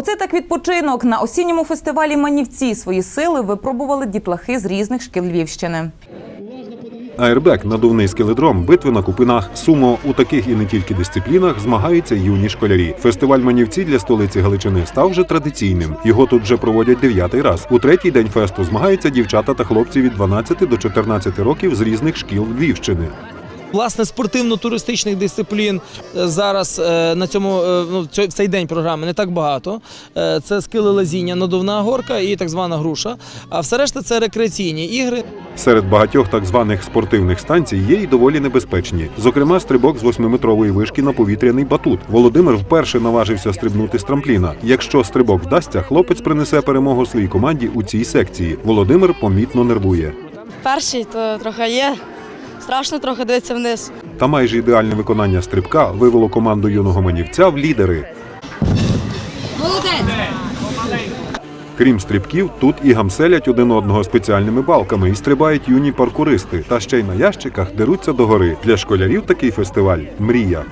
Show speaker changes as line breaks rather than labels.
Оце так відпочинок на осінньому фестивалі Манівці свої сили випробували дітлахи з різних шкіл Львівщини.
Аербек, надувний скеледром, битви на купинах, сумо у таких і не тільки дисциплінах змагаються юні школярі. Фестиваль манівці для столиці Галичини став вже традиційним. Його тут вже проводять дев'ятий раз. У третій день фесту змагаються дівчата та хлопці від 12 до 14 років з різних шкіл Львівщини.
Власне, спортивно-туристичних дисциплін е, зараз е, на цьому е, ну, цей день програми не так багато. Це скелелазіння, надувна горка і так звана груша. А все решта це рекреаційні ігри.
Серед багатьох так званих спортивних станцій є й доволі небезпечні. Зокрема, стрибок з восьмиметрової вишки на повітряний батут. Володимир вперше наважився стрибнути з трампліна. Якщо стрибок вдасться, хлопець принесе перемогу своїй команді у цій секції. Володимир помітно нервує.
Перший то трохи є. Страшно трохи дивитися вниз.
Та майже ідеальне виконання стрибка вивело команду юного манівця в лідери. Молодець! Крім стрибків, тут і гамселять один одного спеціальними балками і стрибають юні паркуристи. Та ще й на ящиках деруться догори. Для школярів такий фестиваль мрія.